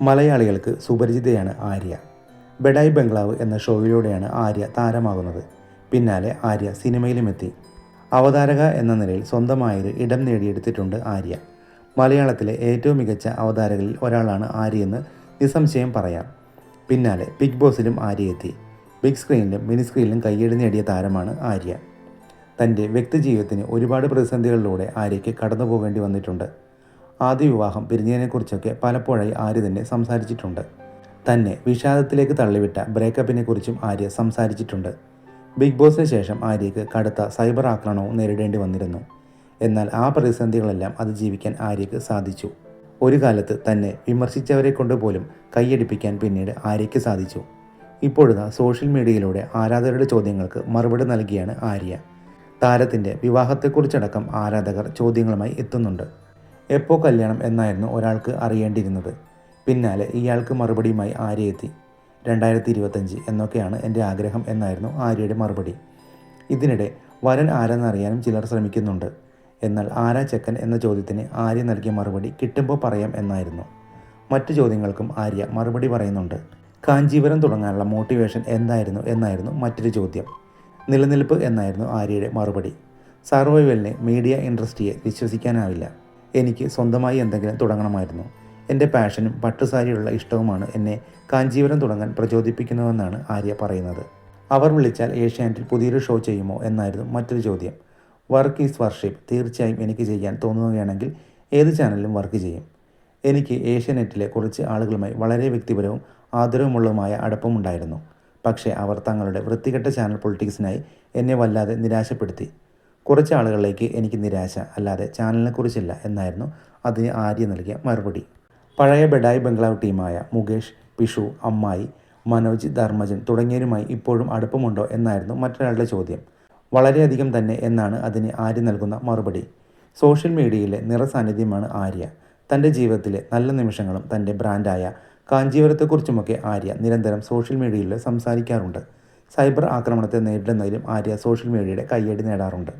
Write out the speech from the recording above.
മലയാളികൾക്ക് സുപരിചിതയാണ് ആര്യ. ബെഡായി ബംഗ്ലാവ് എന്ന ഷോയിലൂടെയാണ് ആര്യ താരമാകുന്നത്. പിന്നാലെ ആര്യ സിനിമയിലുമെത്തി. അവതാരക എന്ന നിലയിൽ സ്വന്തമായൊരു ഇടം നേടിയെടുത്തിട്ടുണ്ട് ആര്യ. മലയാളത്തിലെ ഏറ്റവും മികച്ച അവതാരകളിൽ ഒരാളാണ് ആര്യയെന്ന് നിസ്സംശയം പറയാം. പിന്നാലെ ബിഗ് ബോസിലും ആര്യ എത്തി. ബിഗ് സ്ക്രീനിലും മിനി സ്ക്രീനിലും കയ്യടി നേടിയ താരമാണ് ആര്യ. തന്റെ വ്യക്തിജീവിതത്തിന് ഒരുപാട് പ്രതിസന്ധികളിലൂടെ ആര്യയ്ക്ക് കടന്നു പോകേണ്ടി വന്നിട്ടുണ്ട്. ആദ്യ വിവാഹം പിരിഞ്ഞതിനെക്കുറിച്ചൊക്കെ പലപ്പോഴായി ആര്യ തന്നെ സംസാരിച്ചിട്ടുണ്ട്. തന്നെ വിഷാദത്തിലേക്ക് തള്ളിവിട്ട ബ്രേക്കപ്പിനെ കുറിച്ചും ആര്യ സംസാരിച്ചിട്ടുണ്ട്. ബിഗ് ബോസിന് ശേഷം ആര്യയ്ക്ക് കടുത്ത സൈബർ ആക്രമണവും നേരിടേണ്ടി വന്നിരുന്നു. എന്നാൽ ആ പ്രതിസന്ധികളെല്ലാം അത് ജീവിക്കാൻ ആര്യയ്ക്ക് സാധിച്ചു. ഒരു കാലത്ത് തന്നെ വിമർശിച്ചവരെ കൊണ്ടുപോലും കൈയടിപ്പിക്കാൻ പിന്നീട് ആര്യയ്ക്ക് സാധിച്ചു. ഇപ്പോഴത്തെ സോഷ്യൽ മീഡിയയിലൂടെ ആരാധകരുടെ ചോദ്യങ്ങൾക്ക് മറുപടി നൽകിയാണ് ആര്യ. താരത്തിന്റെ വിവാഹത്തെക്കുറിച്ചടക്കം ആരാധകർ ചോദ്യങ്ങളുമായി എത്തുന്നുണ്ട്. എപ്പോൾ കല്യാണം എന്നായിരുന്നു ഒരാൾക്ക് അറിയേണ്ടിയിരുന്നത്. പിന്നാലെ ഇയാൾക്ക് മറുപടിയുമായി ആര്യ എത്തി. രണ്ടായിരത്തി ഇരുപത്തഞ്ച് എന്നൊക്കെയാണ് എന്റെ ആഗ്രഹം എന്നായിരുന്നു ആര്യയുടെ മറുപടി. ഇതിനിടെ വരൻ ആരെന്നറിയാനും ചിലർ ശ്രമിക്കുന്നുണ്ട്. എന്നാൽ ആരാ ചെക്കൻ എന്ന ചോദ്യത്തിന് ആര്യ നൽകിയ മറുപടി കിട്ടുമ്പോൾ പറയാം എന്നായിരുന്നു. മറ്റു ചോദ്യങ്ങൾക്കും ആര്യ മറുപടി പറയുന്നുണ്ട്. കാഞ്ചീപുരം തുടങ്ങാനുള്ള മോട്ടിവേഷൻ എന്തായിരുന്നു എന്നായിരുന്നു മറ്റൊരു ചോദ്യം. നിലനിൽപ്പ് എന്നായിരുന്നു ആര്യയുടെ മറുപടി. സർവൈവലിനെ മീഡിയ ഇൻഡസ്ട്രിയെ വിശ്വസിക്കാനാവില്ല. എനിക്ക് സ്വന്തമായി എന്തെങ്കിലും തുടങ്ങണമായിരുന്നു. എന്റെ പാഷനും പട്ടുസാരിയുള്ള ഇഷ്ടവുമാണ് എന്നെ കാഞ്ചീപുരം തുടങ്ങാൻ പ്രചോദിപ്പിക്കുന്നതെന്നാണ് ആര്യ പറയുന്നത്. അവർ വിളിച്ചാൽ ഏഷ്യാനെറ്റിൽ പുതിയൊരു ഷോ ചെയ്യുമോ എന്നായിരുന്നു മറ്റൊരു ചോദ്യം. Work is worship. തീർച്ചയായും എനിക്ക് ചെയ്യാൻ തോന്നുകയാണെങ്കിൽ ഏത് ചാനലിലും വർക്ക് ചെയ്യും. എനിക്ക് ഏഷ്യാനെറ്റിലെ കുറച്ച് ആളുകളുമായി വളരെ വ്യക്തിപരവും ആദരവുമുള്ളതുമായ അടുപ്പമുണ്ടായിരുന്നു. പക്ഷേ അവർ തങ്ങളുടെ വൃത്തികെട്ട ചാനൽ പൊളിറ്റിക്സിനായി എന്നെ വല്ലാതെ നിരാശപ്പെടുത്തി. കുറച്ച് ആളുകളിലേക്ക് എനിക്ക് നിരാശ അല്ലാതെ ചാനലിനെക്കുറിച്ചില്ല എന്നായിരുന്നു അതിന് ആര്യ നൽകിയ മറുപടി. പഴയ ബെഡായി ബംഗ്ലാവ് ടീമായ മുകേഷ് പിഷു അമ്മായി മനോജ് ധർമ്മജൻ തുടങ്ങിയവരുമായി ഇപ്പോഴും അടുപ്പമുണ്ടോ എന്നായിരുന്നു മറ്റൊരാളുടെ ചോദ്യം. വളരെയധികം തന്നെ എന്നാണ് അതിന് ആര്യ നൽകുന്ന മറുപടി. സോഷ്യൽ മീഡിയയിലെ നിറസാന്നിധ്യമാണ് ആര്യ. തന്റെ ജീവിതത്തിലെ നല്ല നിമിഷങ്ങളും തന്റെ ബ്രാൻഡായ കാഞ്ചീപുരത്തെക്കുറിച്ചുമൊക്കെ ആര്യ നിരന്തരം സോഷ്യൽ മീഡിയയിൽ സംസാരിക്കാറുണ്ട്. സൈബർ ആക്രമണത്തെ നേരിടുന്നതിലും ആര്യ സോഷ്യൽ മീഡിയയുടെ കയ്യടി നേടാറുണ്ട്.